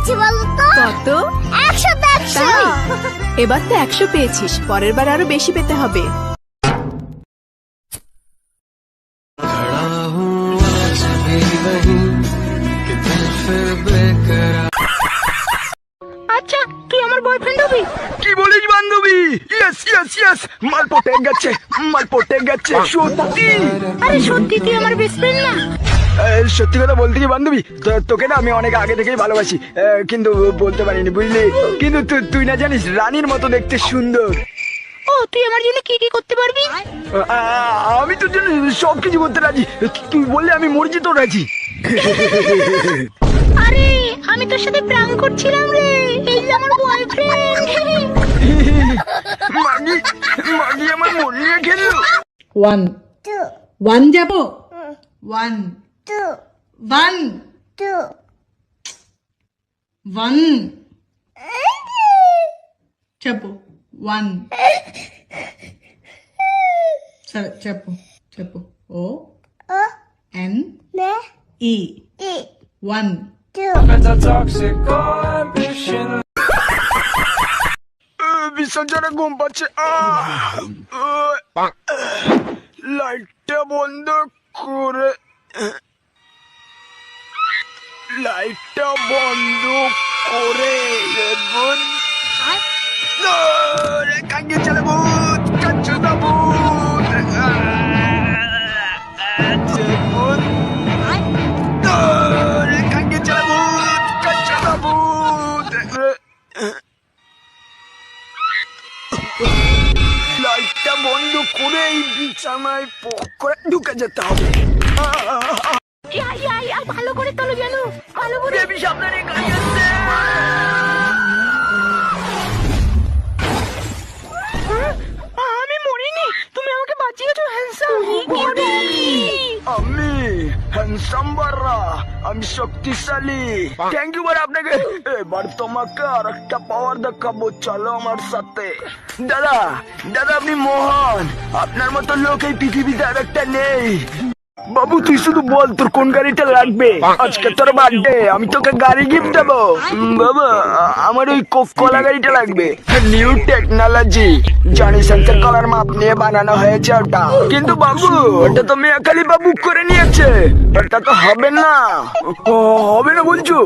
পেয়েছি বলতো কত? একশো তাই? এবার তো একশো পেয়েছিস পরের বার আরও বেশি পেতে হবে। আচ্ছা আমার কি বলিস বান্ধবী? মাল পটে গেছে মাল পটে গেছে সত্যি। আরে সত্যি তুই আমার বেস্ট ফ্রেন্ড না? সত্যি কথা বলতে কি বান্ধবী? তো- তোকে না আমি অনেক আগে থেকেই ভালোবাসি কিন্তু বলতে পারিনি বুঝলি? কিন্তু তুই না জানিস রানীর মতো দেখতে সুন্দর। ও তুই আমার জন্য কি কি করতে পারবি? আমি তোর জন্য সব কিছু করতে রাজি। তুই বললে আমি মরজি তো রাজি। আরে আমি তোর সাথে প্রাণ করছিলাম রে। এই আমার বয়ফ্রেন্ড মাগি মাগি আমার মন নিয়ে খেললো? ওয়ান ওয়ান যাব? One two one two one చెప్పు వన్ సరే చెప్పు చెప్పు ఓ ও ఎన్ নে ఈ ই వన్ টু বিসর্জনে ঘুম পাচ্ছে লাইটটা বন্ধ করে কাঙ্গে চলে ভূত কাঙ্গে চলে ভূত ভূত। লাইটটা বন্ধ করে এই বিছানায় পক করে ঢুকে যেতে হবে। ভালো করে তোলো জানো। বেবি সামনে গাড়ি আসছে। আমি মরিনি। তুমি আমাকে বাঁচিয়েছো হ্যান্ডসাম আমি হ্যান্ডসাম বাররা। আমি শক্তিশালী। থ্যাংক ইউ বার আপনাকে। এবার তোমাকে আর একটা পাওয়ার দেখাবো। চলো আমার সাথে। দাদা দাদা আপনি মহান। আপনার মতো লোক এই পৃথিবীতে আর একটা নেই। বাবু, তুই শুধু বল তোর কোন গাড়িটা লাগবে? আজকে তোর বার্থডে আমি তোকে গাড়ি গিফট দেবো। বাবা, আমার ওই কলা গাড়িটা লাগবে। নিউ টেকনোলজি জনি সেন্সর কলার মাপ নিয়ে বানানো হয়েছে ওটা। কিন্তু বাবু, ওটা তো মেয়াকালি বাবু করে নিয়েছে। ওটা তো হবে না। হবে না বলছো?